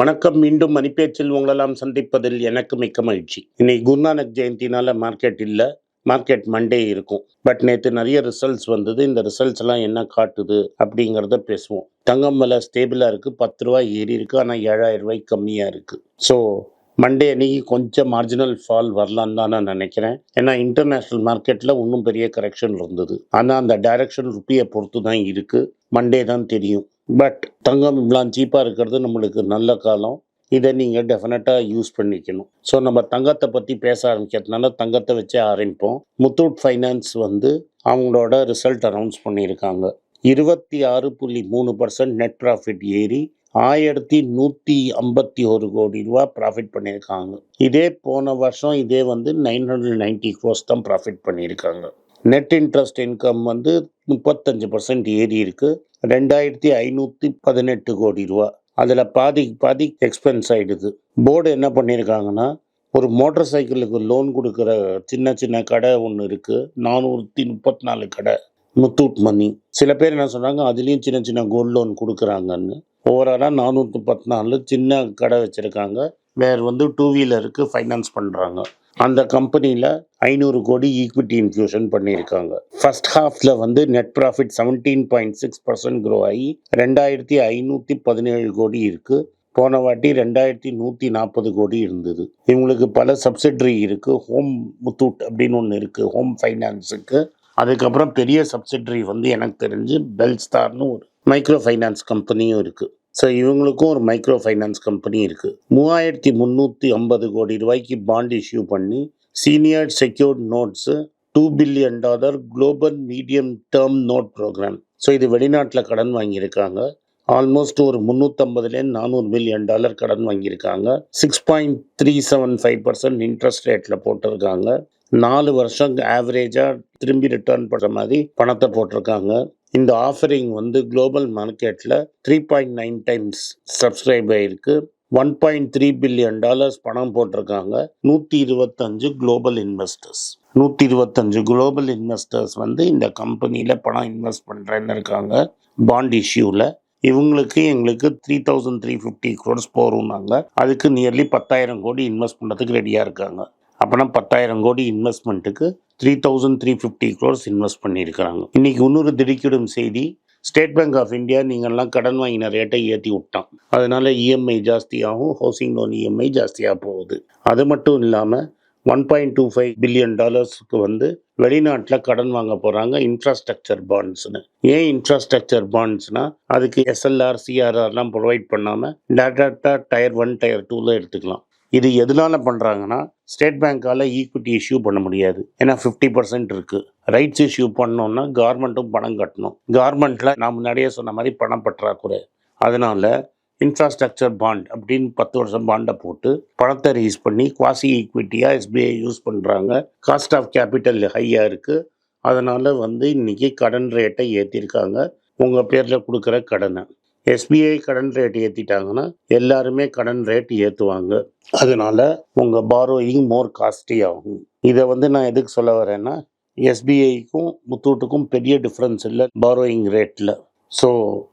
வணக்கம் மீண்டும் மணிப்பேச்சில் உங்களெல்லாம் சந்திப்பதில் எனக்கு மிக்க மகிழ்ச்சி. இன்னைக்கு குருநானக் ஜெயந்தினால மார்க்கெட் இல்லை மார்க்கெட் மண்டே இருக்கும். பட் நேற்று நிறைய ரிசல்ட்ஸ் வந்தது. இந்த ரிசல்ட்ஸ் எல்லாம் என்ன காட்டுது அப்படிங்கிறத பேசுவோம். தங்கம் விலை ஸ்டேபிளாக இருக்குது பத்து ரூபாய் ஏறி இருக்கு. ஆனால் ஏழாயிரம் ரூபாய் கம்மியாக இருக்குது ஸோ மண்டே அன்னைக்கு கொஞ்சம் மார்ஜினல் ஃபால் வரலான்னு தான் நான் நினைக்கிறேன். ஏன்னா இன்டர்நேஷ்னல் மார்க்கெட்டில் இன்னும் பெரிய கரெக்ஷன் இருந்தது. ஆனால் அந்த டைரக்ஷன் ருப்பியை பொறுத்து தான் இருக்குது மண்டே தான் தெரியும். பட் தங்கம் இவ்வளோ சீப்பாக இருக்கிறது நம்மளுக்கு நல்ல காலம். இதை நீங்கள் டெஃபினட்டாக யூஸ் பண்ணிக்கணும். ஸோ நம்ம தங்கத்தை பற்றி பேச ஆரம்பிக்கிறதுனால தங்கத்தை வச்சே ஆரம்பிப்போம். முத்தூட் ஃபைனான்ஸ் வந்து அவங்களோட ரிசல்ட் அனௌன்ஸ் பண்ணியிருக்காங்க. இருபத்தி ஆறு புள்ளி மூணு பர்சன்ட் நெட் ப்ராஃபிட் ஏறி ஆயிரத்தி நூற்றி ஐம்பத்தி ஒரு கோடி ரூபா ப்ராஃபிட் பண்ணியிருக்காங்க. இதே போன வருஷம் இதே வந்து நைன் ஹண்ட்ரட் நைன்டி க்ரோஸ் தான் ப்ராஃபிட் பண்ணியிருக்காங்க. நெட் இன்ட்ரெஸ்ட் இன்கம் வந்து முப்பத்தஞ்சு பர்சன்ட் ஏறி இருக்கு. ரெண்டாயிரத்தி ஐநூற்றி பதினெட்டு கோடி ரூபா. அதில் பாதி பாதி எக்ஸ்பென்ஸ் ஆயிடுது. போர்டு என்ன பண்ணியிருக்காங்கன்னா ஒரு மோட்டார் சைக்கிளுக்கு லோன் கொடுக்குற சின்ன சின்ன கடை ஒன்று இருக்குது நானூற்றி முப்பத்தி நாலு கடை. முத்தூட் மணி சில பேர் என்ன சொன்னாங்க அதுலேயும் சின்ன சின்ன கோல்டு லோன் கொடுக்குறாங்கன்னு. ஓவராலாக நானூற்றி பத்து நாலு சின்ன கடை வச்சுருக்காங்க. வேறு வந்து டூ வீலருக்கு ஃபைனான்ஸ் பண்ணுறாங்க அந்த கம்பெனியில் ஐநூறு கோடி ஈக்விட்டி இன்ஃபியூஷன் பண்ணியிருக்காங்க. ஃபர்ஸ்ட் ஹாஃபில் வந்து net profit seventeen point six percent grow ஆகி ரெண்டாயிரத்தி ஐநூற்றி பதினேழு கோடி இருக்குது போன வாட்டி ரெண்டாயிரத்தி நூற்றி நாற்பது கோடி இருந்தது. இவங்களுக்கு பல சப்சிடரி இருக்குது ஹோம் முத்தூட் அப்படின்னு ஒன்று இருக்குது ஹோம் ஃபைனான்ஸுக்கு அதுக்கப்புறம் பெரிய சப்சிடரி வந்து எனக்கு தெரிஞ்சு பெல்ஸ்டார்னு ஒரு மைக்ரோ ஃபைனான்ஸ் கம்பெனியும் இருக்குது ஸோ இவங்களுக்கும் ஒரு மைக்ரோ ஃபைனான்ஸ் கம்பெனி இருக்குது மூவாயிரத்தி முந்நூற்றி ஐம்பது கோடி ரூபாய்க்கு பாண்ட் இஷ்யூ பண்ணி senior secured notes two billion dollar global medium term note program so இது வெளிநாட்டில் கடன் வாங்கியிருக்காங்க. ஆல்மோஸ்ட் ஒரு முந்நூற்றம்பதுலேருந்து நானூறு மில்லியன் டாலர் கடன் வாங்கியிருக்காங்க. Six point three seven five percent interest ரேட்டில் போட்டிருக்காங்க. நாலு வருஷம் ஆவரேஜாக திரும்பி ரிட்டர்ன் பண்ணுற மாதிரி பணத்தை போட்டிருக்காங்க. இந்த ஆஃபரிங் வந்து குளோபல் மார்க்கெட்டில் three point nine times subscribe ஆகிருக்கு one point three billion dollars பணம் போட்டிருக்காங்க. நூற்றி இருபத்தஞ்சு குளோபல் இன்வெஸ்டர்ஸ் நூற்றி இருபத்தஞ்சு குளோபல் இன்வெஸ்டர்ஸ் வந்து இந்த கம்பெனியில் பணம் இன்வெஸ்ட் பண்ணுறேன்னு இருக்காங்க. பாண்ட் இஷ்யூவில் இவங்களுக்கு எங்களுக்கு three thousand three fifty crores போகிறோம்னாங்க அதுக்கு நியர்லி பத்தாயிரம் கோடி இன்வெஸ்ட் பண்ணுறதுக்கு ரெடியாக இருக்காங்க. அப்போனா பத்தாயிரம் கோடி இன்வெஸ்ட்மெண்ட்டுக்கு three thousand three fifty crores invest பண்ணியிருக்கிறாங்க. இன்னைக்கு இன்னொரு திடுக்கிடும் செய்தி ஸ்டேட் பேங்க் ஆஃப் இந்தியா நீங்கள்லாம் கடன் வாங்கின ரேட்டை ஏற்றி விட்டான். அதனால் இஎம்ஐ ஜாஸ்தியாகும் ஹவுசிங் லோன் இஎம்ஐ ஜாஸ்தியாக போகுது. அது மட்டும் இல்லாமல் one point two five billion டாலர்ஸ்க்கு வந்து வெளிநாட்டில் கடன் வாங்க போகிறாங்க இன்ஃப்ராஸ்ட்ரக்சர் பாண்ட்ஸ்னு ஏன் இன்ஃப்ராஸ்ட்ரக்சர் பாண்ட்ஸ்னால் அதுக்கு எஸ்எல்ஆர் சிஆர்ஆர்லாம் ப்ரொவைட் பண்ணாமல் டேரக்டாக டயர் ஒன் டயர் டூவில் எடுத்துக்கலாம். இது எதனால பண்ணுறாங்கன்னா ஸ்டேட் பேங்க்கால் ஈக்விட்டி இஷ்யூ பண்ண முடியாது. ஏன்னா ஃபிஃப்டி பர்சன்ட் இருக்குது ரைட்ஸ் இஷ்யூ பண்ணோம்னா கவர்மெண்ட்டும் பணம் கட்டணும். கவர்மெண்ட்டில் நான் முன்னாடியே சொன்ன மாதிரி பணம் பற்றாக்குறை. அதனால் இன்ஃப்ராஸ்ட்ரக்சர் பாண்ட் அப்படின்னு பத்து வருஷம் பாண்டை போட்டு பணத்தை ரீஸ் பண்ணி குவாசி ஈக்விட்டியாக எஸ்பிஐ யூஸ் பண்ணுறாங்க காஸ்ட் ஆஃப் கேபிட்டல் ஹையாக இருக்குது அதனால் வந்து இன்றைக்கி கடன் ரேட்டை ஏற்றிருக்காங்க உங்கள் பேரில் கொடுக்குற கடனை. எஸ்பிஐ கடன் ரேட் ஏற்றிட்டாங்கன்னா எல்லாருமே கடன் ரேட் ஏற்றுவாங்க அதனால உங்கள் பாரோயிங் மோர் காஸ்ட்லி ஆகும். இதை வந்து நான் எதுக்கு சொல்ல வரேன்னா எஸ்பிஐக்கும் முத்தூட்டுக்கும் பெரிய டிஃப்ரென்ஸ் இல்லை பாரோயிங் ரேட்டில் so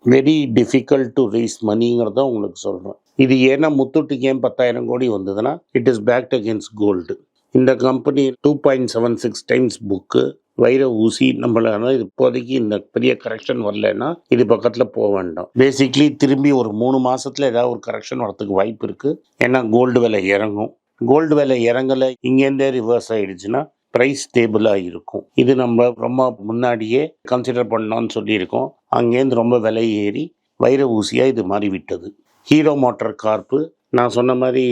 very difficult to raise மணிங்கிறத உங்களுக்கு சொல்கிறேன் இது ஏன்னா முத்தூட்டுக்கு ஏன் பத்தாயிரம் கோடி வந்ததுன்னா it is backed against gold இந்த company two point seven six times book வைர ஊசி நம்மளால இப்போதைக்கு இந்த பெரிய கரெக்ஷன் வரலன்னா இது பக்கத்தில் போக வேண்டாம். பேசிக்லி திரும்பி ஒரு மூணு மாசத்துல ஏதாவது ஒரு கரெக்ஷன் வரத்துக்கு வாய்ப்பு இருக்கு. ஏன்னா கோல்டு விலை இறங்கும். கோல்டு விலை இறங்கலை இங்கேருந்தே ரிவர்ஸ் ஆயிடுச்சுன்னா ப்ரைஸ் ஸ்டேபிளாக இருக்கும். இது நம்ம ரொம்ப முன்னாடியே கன்சிடர் பண்ணோம்னு சொல்லியிருக்கோம். அங்கேருந்து ரொம்ப விலை ஏறி வைர ஊசியாக இது மாறிவிட்டது. ஹீரோ மோட்டார் கார்ப்பு நான் சொன்ன மாதிரி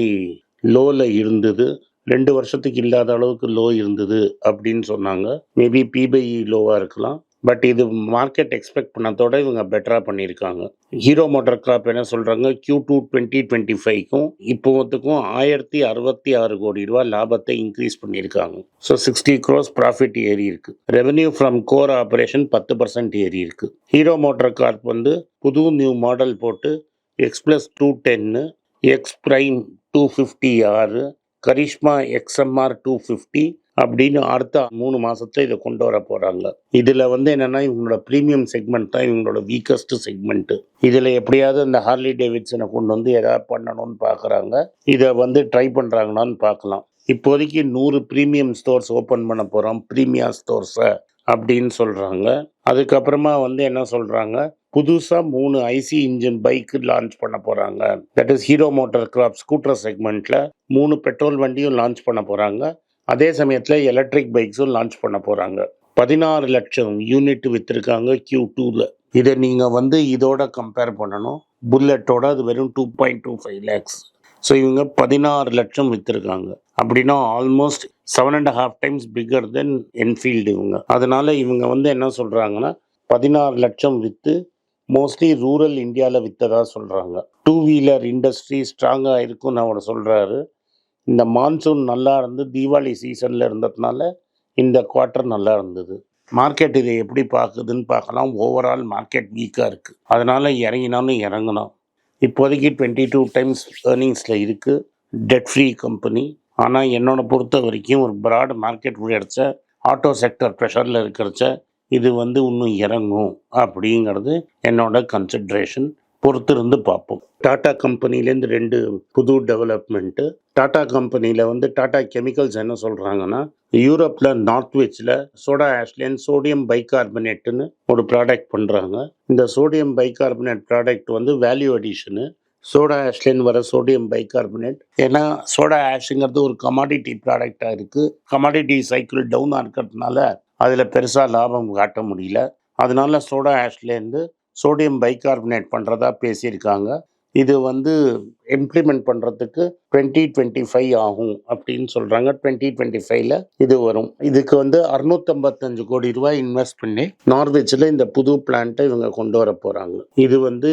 லோவில் இருந்தது. ரெண்டு வருஷத்துக்கு இல்லாத அளவுக்கு லோ இருந்தது அப்படின்னு சொன்னாங்க. மேபி பிபிஇ லோவாக இருக்கலாம். பட் இது மார்க்கெட் எக்ஸ்பெக்ட் பண்ணதோட இவங்க பெட்டராக பண்ணியிருக்காங்க. ஹீரோ மோட்டர் கிராப் என்ன சொல்கிறாங்க கியூ டூ டுவெண்ட்டி டுவெண்ட்டி ஃபைவ்க்கும் இப்போத்துக்கும் ஆயிரத்தி அறுபத்தி ஆறு கோடி ரூபா லாபத்தை இன்க்ரீஸ் பண்ணியிருக்காங்க. ஸோ சிக்ஸ்டி க்ரோஸ் ப்ராஃபிட் ஏறி இருக்கு. ரெவன்யூ ஃப்ரம் கோர் ஆப்ரேஷன் பத்து பர்சன்ட் ஏறி இருக்கு. ஹீரோ மோட்டர் கார்ப் வந்து புது நியூ மாடல் போட்டு எக்ஸ் ப்ளஸ் டூ டென்னு எக்ஸ் ப்ரைம் டூ ஃபிஃப்டி ஆறு கரிஷ்மா எக்ஸ்எம்ஆர் டூ ஃபிஃப்டி அப்படின்னு அடுத்த மூணு மாசத்துல இதை கொண்டு வர போகிறாங்க இதில் வந்து என்னென்னா இவங்களோட ப்ரீமியம் செக்மெண்ட் தான் இவங்களோட வீக்கஸ்ட் செக்மெண்ட்டு இதில் எப்படியாவது அந்த ஹார்லி டேவிட்ஸனை கொண்டு வந்து எதாவது பண்ணணும்னு பார்க்குறாங்க இதை வந்து ட்ரை பண்ணுறாங்களான்னு பார்க்கலாம் இப்போதைக்கு நூறு ப்ரீமியம் ஸ்டோர்ஸ் ஓப்பன் பண்ண போகிறோம் ப்ரீமியா ஸ்டோர்ஸை அப்படின்னு சொல்கிறாங்க அதுக்கப்புறமா வந்து என்ன சொல்கிறாங்க புதுசாக மூணு ஐசி இன்ஜின் பைக் லான்ச் பண்ண போகிறாங்க that is Hero motor corp scooter செக்மெண்ட்டில் மூணு பெட்ரோல் வண்டியும் லான்ச் பண்ண போகிறாங்க அதே சமயத்தில் எலக்ட்ரிக் பைக்ஸும் லான்ச் பண்ண போகிறாங்க பதினாறு லட்சம் யூனிட் விற்றுருக்காங்க கியூ டூவில் இதை நீங்கள் வந்து இதோட கம்பேர் பண்ணணும். புல்லட்டோட அது வெறும் two point two five lakhs so இவங்க பதினாறு லட்சம் விற்றுருக்காங்க அப்படின்னா almost seven and half times figure than Enfield இவங்க. அதனால இவங்க வந்து என்ன சொல்கிறாங்கன்னா பதினாறு லட்சம் விற்று மோஸ்ட்லி ரூரல் இந்தியாவில் விற்றதாக சொல்கிறாங்க டூ வீலர் இண்டஸ்ட்ரி ஸ்ட்ராங்காக இருக்கும்னு அவர் சொல்கிறாரு இந்த மான்சூன் நல்லா இருந்து தீபாவளி சீசனில் இருந்ததுனால இந்த குவார்ட்டர் நல்லா இருந்தது. மார்க்கெட் இதை எப்படி பார்க்குதுன்னு பார்க்கலாம். ஓவரால் மார்க்கெட் வீக்காக இருக்குது அதனால் இறங்கினாலும் இறங்கணும் இப்போதைக்கு டுவெண்ட்டி டூ டைம்ஸ் ஏர்னிங்ஸில் இருக்குது டெட் ஃப்ரீ கம்பெனி ஆனால் என்னோட பொறுத்த வரைக்கும் ஒரு ப்ராட் மார்க்கெட் உழைச்ச ஆட்டோ செக்டர் ப்ரெஷரில் இருக்கிறச்ச இது வந்து இன்னும் இறங்கும் அப்படிங்கிறது என்னோட கன்சிட்ரேஷன் பொறுத்திருந்து பார்ப்போம். டாடா கம்பெனிலேருந்து ரெண்டு புது டெவலப்மெண்ட்டு டாடா கம்பெனியில் வந்து டாடா கெமிக்கல்ஸ் என்ன சொல்கிறாங்கன்னா யூரோப்பில் நார்த்வெச்சில் சோடா ஆஷ்லேன் சோடியம் பைகார்பனேட்டுன்னு ஒரு ப்ராடக்ட் பண்ணுறாங்க இந்த சோடியம் பைகார்பனேட் ப்ராடக்ட் வந்து வேல்யூ அடிஷனு சோடா ஆஷ்லேருந்து வர சோடியம் பைகார்பனேட் ஏன்னா சோடா ஆஷுங்கிறது ஒரு கமாடிட்டி ப்ராடக்டாக இருக்குது கமாடிட்டி சைக்கிள் டவுனாக இருக்கிறதுனால அதில் பெருசாக லாபம் காட்ட முடியல. அதனால சோடா ஆஷ்லேருந்து சோடியம் பைகார்பனேட் பண்ணுறதா பேசியிருக்காங்க. இது வந்து இம்ப்ளிமெண்ட் பண்ணுறதுக்கு டுவெண்ட்டி டுவெண்ட்டி ஃபைவ் ஆகும் அப்படின்னு சொல்கிறாங்க டுவெண்ட்டி டுவெண்ட்டி ஃபைவ்ல இது வரும். இதுக்கு வந்து அறுநூத்தம்பத்தஞ்சு கோடி ரூபாய் இன்வெஸ்ட் பண்ணி நார்வேஜில் இந்த புது பிளான்ட்டை இவங்க கொண்டு வர போகிறாங்க இது வந்து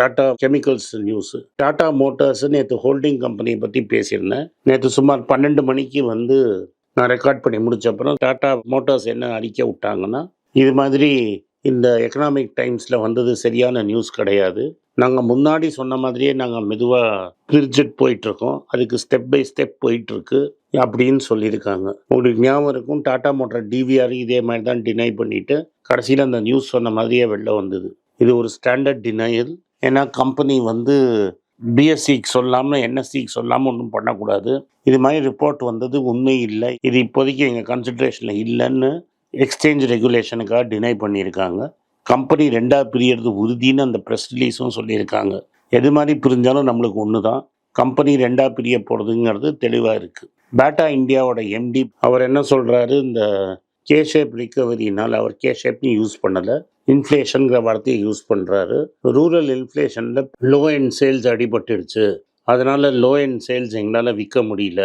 Tata Chemicals news. Tata Motors நேற்று ஹோல்டிங் கம்பெனியை பற்றி பேசியிருந்தேன். நேற்று சுமார் பன்னெண்டு மணிக்கு வந்து நான் ரெக்கார்ட் பண்ணி முடித்த அப்புறம் டாடா மோட்டார்ஸ் என்ன அடிக்க விட்டாங்கன்னா இது மாதிரி இந்த எக்கனாமிக் டைம்ஸில் வந்தது சரியான நியூஸ் கிடையாது. நாங்கள் முன்னாடி சொன்ன மாதிரியே நாங்கள் மெதுவாக பிரிச்சுட்டு போயிட்டுருக்கோம். அதுக்கு ஸ்டெப் பை ஸ்டெப் போயிட்டுருக்கு அப்படின்னு சொல்லியிருக்காங்க. உங்களுக்கு ஞாபகம் இருக்கும் டாடா மோட்டார் டிவிஆர் இதே மாதிரி தான் டினை பண்ணிட்டு கடைசியில் அந்த நியூஸ் சொன்ன மாதிரியே வெளில வந்தது. இது ஒரு ஸ்டாண்டர்ட் டினையல் ஏன்னா கம்பெனி வந்து பிஎஸ்சிக்கு சொல்லாமல் என்எஸ்சிக்கு சொல்லாமல் ஒன்றும் பண்ணக்கூடாது. இது மாதிரி ரிப்போர்ட் வந்தது உண்மை இல்லை. இது இப்போதைக்கு எங்கள் கன்சிட்ரேஷனில் இல்லைன்னு எக்ஸ்சேஞ்ச் ரெகுலேஷனுக்காக டினை பண்ணியிருக்காங்க. கம்பெனி ரெண்டாக பிரியறது உறுதின்னு அந்த ப்ரெஸ் ரிலீஸும் சொல்லியிருக்காங்க. எது மாதிரி பிரிஞ்சாலும் நம்மளுக்கு ஒன்று தான் கம்பெனி ரெண்டாக பிரிய போகிறதுங்கிறது தெளிவாக இருக்குது பேட்டா இந்தியாவோட எம்டி அவர் என்ன சொல்கிறாரு இந்த கே ஷேப் ரிகவரினால் அவர் கே ஷேப்னு யூஸ் பண்ணலை. இன்ஃப்ளேஷனுங்கிற வார்த்தையை யூஸ் பண்ணுறாரு ரூரல் இன்ஃப்ளேஷனில் லோ எண்ட் சேல்ஸ் அடிபட்டுடுச்சு. அதனால் லோ அண்ட் சேல்ஸ் எங்களால் விற்க முடியல.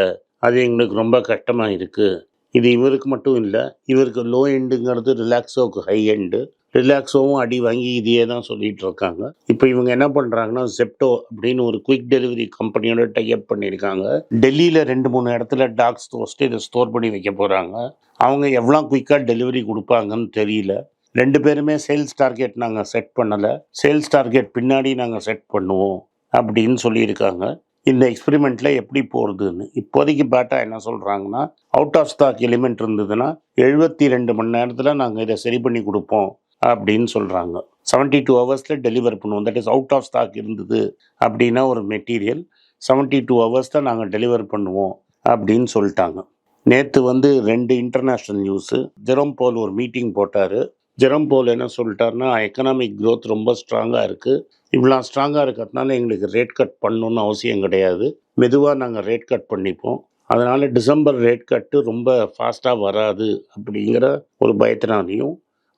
அது எங்களுக்கு ரொம்ப கஷ்டமாக இருக்குது இது இவருக்கு மட்டும் இல்லை இவருக்கு லோ எண்டுங்கிறது ரிலாக்ஸோக்கு ஹை எண்டு. ரிலாக்ஸோவும் அடி வாங்கி இதையே தான் சொல்லிகிட்டு இருக்காங்க. இப்போ இவங்க என்ன பண்ணுறாங்கன்னா செப்டோ அப்படின்னு ஒரு குயிக் டெலிவரி கம்பெனியோட டைப் பண்ணியிருக்காங்க. டெல்லியில் ரெண்டு மூணு இடத்துல டாக் ஸ்டோர்ஸ்ட்டு இதை ஸ்டோர் பண்ணி வைக்க போகிறாங்க அவங்க எவ்வளோ குயிக்காக டெலிவரி கொடுப்பாங்கன்னு தெரியல. ரெண்டு பேருமே சேல்ஸ் டார்கெட் நாங்கள் செட் பண்ணலை. சேல்ஸ் டார்கெட் பின்னாடி நாங்கள் செட் பண்ணுவோம் அப்படின்னு சொல்லியிருக்காங்க. இந்த எக்ஸ்பிரிமெண்ட்டில் எப்படி போகிறதுன்னு இப்போதைக்கு பேட்டா என்ன சொல்கிறாங்கன்னா அவுட் ஆஃப் ஸ்டாக் எலிமெண்ட் இருந்ததுன்னா எழுபத்தி ரெண்டு மணி நேரத்தில் நாங்கள் இதை சரி பண்ணி கொடுப்போம் அப்படின்னு சொல்கிறாங்க செவன்ட்டி டூ ஹவர்ஸில் டெலிவர் பண்ணுவோம். That is out of stock இருந்தது அப்படின்னா ஒரு மெட்டீரியல் செவன்ட்டி டூ ஹவர்ஸ் தான் நாங்கள் டெலிவர் பண்ணுவோம் அப்படின்னு சொல்லிட்டாங்க. நேற்று வந்து ரெண்டு இன்டர்நேஷ்னல் நியூஸு ஜெரம் போல் ஒரு மீட்டிங் போட்டார். ஜெரம் போல் என்ன சொல்லிட்டாருன்னா எக்கனாமிக் க்ரோத் ரொம்ப ஸ்ட்ராங்காக இருக்குது இவ்வளோ ஸ்ட்ராங்காக இருக்கிறதுனால எங்களுக்கு ரேட் கட் பண்ணணும்னு அவசியம் கிடையாது. மெதுவாக நாங்கள் ரேட் கட் பண்ணிப்போம். அதனால் டிசம்பர் ரேட் கட்டு ரொம்ப ஃபாஸ்ட்டாக வராது அப்படிங்கிற ஒரு பயத்தினாலையும்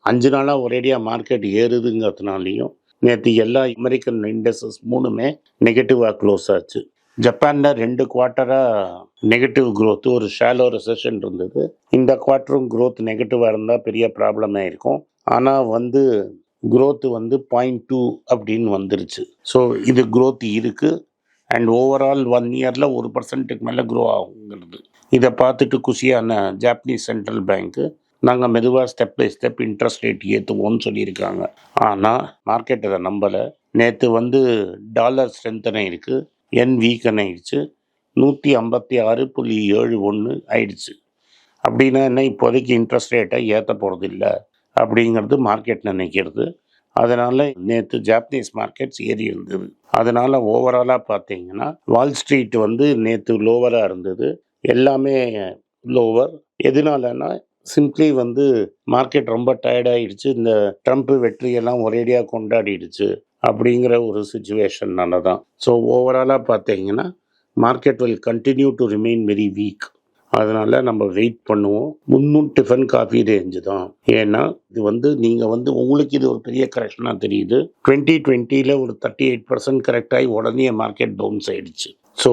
அஞ்சு நாளாக ஒரேடியாக மார்க்கெட் ஏறுதுங்கிறதுனாலையும் நேற்று எல்லா அமெரிக்கன் இண்டஸ்ட்ரீஸ் மூணுமே நெகட்டிவாக க்ளோஸ் ஆச்சு. ஜப்பானில் ரெண்டு குவார்ட்டராக நெகட்டிவ் க்ரோத்து ஒரு ஷாலோ ரெசெஷன் இருந்தது. இந்த குவார்ட்டரும் க்ரோத் நெகட்டிவாக இருந்தால் பெரிய ப்ராப்ளம் இருக்கும். ஆனால் வந்து க்ரோத் வந்து பாயிண்ட் டூ அப்படின்னு வந்துருச்சு. ஸோ இது க்ரோத் இருக்குது அண்ட் ஓவரால் ஒன் இயரில் ஒரு பர்சன்ட்டுக்கு மேலே க்ரோ ஆகுங்கிறது. இதை பார்த்துட்டு குஷியான ஜாப்பனீஸ் சென்ட்ரல் பேங்க்கு நாங்கள் மெதுவாக step by step interest rate ஏற்றுவோம்னு சொல்லியிருக்காங்க. ஆனால் மார்க்கெட் அதை நம்பலை. நேற்று வந்து டாலர் ஸ்ட்ரென்த்தனை இருக்குது என் வீக்கன் ஆயிடுச்சு. நூற்றி ஐம்பத்தி ஆறு புள்ளி ஏழு ஒன்று ஆயிடுச்சு. அப்படின்னா என்ன இப்போதைக்கு இன்ட்ரெஸ்ட் ரேட்டை ஏற்ற போகிறது இல்லை அப்படிங்கிறது மார்க்கெட் நினைக்கிறது. அதனால் நேற்று ஜாப்பனீஸ் மார்க்கெட்ஸ் ஏறி இருந்தது. அதனால் ஓவராலாக பார்த்தீங்கன்னா வால் ஸ்ட்ரீட் வந்து நேற்று லோவராக இருந்தது. எல்லாமே லோவர் எதனாலன்னா சிம்ப்ளி வந்து மார்க்கெட் ரொம்ப டயர்டாயிடுச்சு இந்த ட்ரம்ப் வெற்றியெல்லாம் ஒரேடியாக கொண்டாடிடுச்சு. அப்படிங்கிற ஒரு சுச்சுவேஷன்னால தான் ஸோ ஓவராலாக பார்த்தீங்கன்னா market will continue to remain very weak அதனால் நம்ம வெயிட் பண்ணுவோம். முன்னும் டிஃபன் காஃபி ரேஞ்சு தான். ஏன்னா இது வந்து நீங்கள் வந்து உங்களுக்கு இது ஒரு பெரிய கரெக்ஷனாக தெரியுது. டுவெண்ட்டி டுவெண்ட்டியில் ஒரு தேர்ட்டி எயிட் பர்சன்ட் கரெக்டாகி உடனே மார்க்கெட் டவுன்ஸ் ஆயிடுச்சு. ஸோ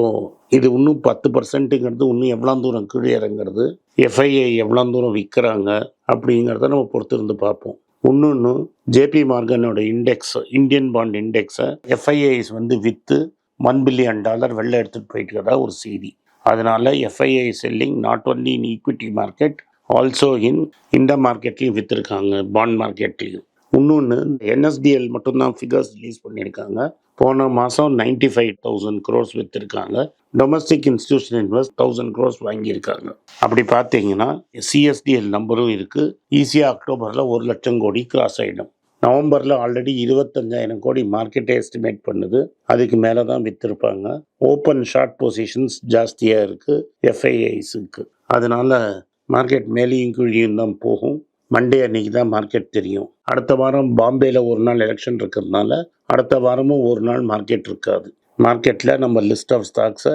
இது இன்னும் பத்து பர்சன்ட்டுங்கிறது இன்னும் எவ்வளோ தூரம் கீழே இறங்குறது? எஃப்ஐஐ எவ்வளோ தூரம் விற்கிறாங்க? அப்படிங்கிறத நம்ம பொறுத்திருந்து பார்ப்போம். இன்னொன்று ஜேபி மார்கனோட இண்டெக்ஸ் இந்தியன் பாண்ட் இண்டெக்ஸை எஃப்ஐஐஸ் வந்து விற்று ஒன் பில்லியன் டாலர் வெளில எடுத்துகிட்டு போயிட்டு ஒரு செய்தி. அதனால FII selling not only in equity market also in இந்த மார்க்கெட்லேயும் விற்றுருக்காங்க பாண்ட் மார்க்கெட்லேயும் இன்னொன்று என்எஸ்டிஎல் மட்டும்தான் ஃபிகர்ஸ் ரிலீஸ் பண்ணியிருக்காங்க. போன மாதம் ninety five thousand crores விற்றுருக்காங்க domestic institution invest thousand crores வாங்கியிருக்காங்க. அப்படி பார்த்தீங்கன்னா சிஎஸ்டிஎல் நம்பரும் இருக்குது ஈஸியாக அக்டோபரில் ஒரு லட்சம் கோடி கிராஸ் ஆகிடும் நவம்பரில் ஆல்ரெடி இருபத்தஞ்சாயிரம் கோடி மார்க்கெட்டை எஸ்டிமேட் பண்ணுது. அதுக்கு மேலே தான் விற்றுருப்பாங்க ஓப்பன் ஷார்ட் பொசிஷன்ஸ் ஜாஸ்தியாக இருக்குது எஃப்ஐஐஸுக்கு அதனால் மார்க்கெட் மேலேயும் கீழியும் தான் போகும். மண்டே அன்னைக்கு தான் மார்க்கெட் தெரியும். அடுத்த வாரம் பாம்பேயில் ஒரு நாள் எலெக்ஷன் இருக்கிறதுனால அடுத்த வாரமும் ஒரு நாள் மார்க்கெட் இருக்காது. மார்க்கெட்டில் நம்ம லிஸ்ட் ஆஃப் ஸ்டாக்ஸை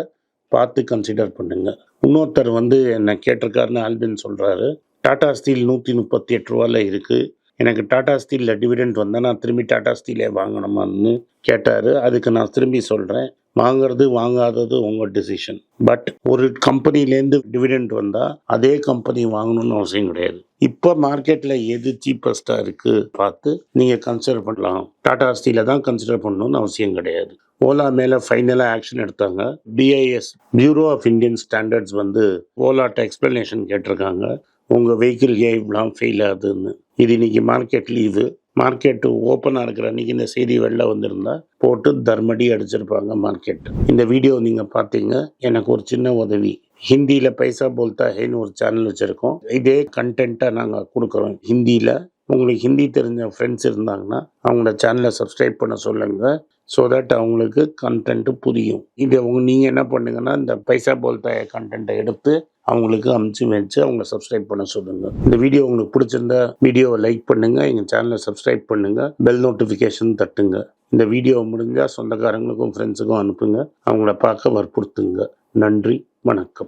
பார்த்து கன்சிடர் பண்ணுங்க. இன்னொருத்தர் வந்து என்னை கேட்டிருக்காருன்னு ஆல்பின் சொல்கிறாரு டாடா ஸ்டீல் நூற்றி முப்பத்தி எட்டு ரூபாயில் இருக்குது எனக்கு டாடா ஸ்டீலில் டிவிடெண்ட் வந்தால் நான் திரும்பி டாடா ஸ்டீலே வாங்கணுமான்னு கேட்டார். அதுக்கு நான் திரும்பி சொல்கிறேன் வாங்குறது வாங்காதது உங்கள் டிசிஷன் பட் ஒரு கம்பெனிலேருந்து டிவிடெண்ட் வந்தால் அதே கம்பெனி வாங்கணும்னு அவசியம் கிடையாது. இப்போ மார்க்கெட்டில் எது சீப்பஸ்ட்டாக இருக்குது பார்த்து நீங்கள் கன்சிடர் பண்ணலாம். டாடா ஸ்டீலில் தான் கன்சிடர் பண்ணணும்னு அவசியம் கிடையாது. ஓலா மேலே ஃபைனலாக ஆக்ஷன் எடுத்தாங்க. BIS bureau of Indian standards வந்து ஓலாட்ட எக்ஸ்பிளனேஷன் கேட்டிருக்காங்க. உங்கள் வெஹிக்கிள் ஏன் ஃபெயில் ஆகுதுன்னு. இது இன்னைக்கு மார்க்கெட் லீவு மார்க்கெட்டு ஓப்பனாக இருக்கிற அன்றைக்கி இந்த செய்தி வெளில வந்திருந்தா போட்டு தர்மடி அடிச்சிருப்பாங்க மார்க்கெட் இந்த வீடியோ நீங்கள் பார்த்தீங்க. எனக்கு ஒரு சின்ன உதவி. ஹிந்தியில் பைசா போல்தா ஹேன்னு ஒரு சேனல் வச்சுருக்கோம். இதே கண்டென்ட்டாக நாங்கள் கொடுக்குறோம் ஹிந்தியில். உங்களுக்கு ஹிந்தி தெரிஞ்ச ஃப்ரெண்ட்ஸ் இருந்தாங்கன்னா அவங்கள சேனலை சப்ஸ்கிரைப் பண்ண சொல்லுங்கள் ஸோ தட் அவங்களுக்கு கண்டென்ட்டு புரியும். இதை உங்க நீங்கள் என்ன பண்ணுங்கன்னா இந்த பைசா போல்தா கண்டென்ட்டை எடுத்து அவங்களுக்கு அமுச்சு வச்சு அவங்க சப்ஸ்கிரைப் பண்ண சொல்லுங்கள் இந்த வீடியோ உங்களுக்கு பிடிச்சிருந்தா வீடியோவை லைக் பண்ணுங்கள் எங்கள் சேனலை சப்ஸ்கிரைப் பண்ணுங்கள் பெல் நோட்டிஃபிகேஷன் தட்டுங்க. இந்த வீடியோ முடிஞ்சால் சொந்தக்காரங்களுக்கும் ஃப்ரெண்ட்ஸுக்கும் அனுப்புங்க. அவங்கள பார்க்க வற்புறுத்துங்க. நன்றி வணக்கம்.